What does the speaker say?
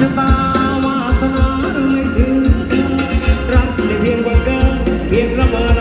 ชะตาวาสนาไม่ถึงรักในเพียงวันเกิดเพียงละเมิน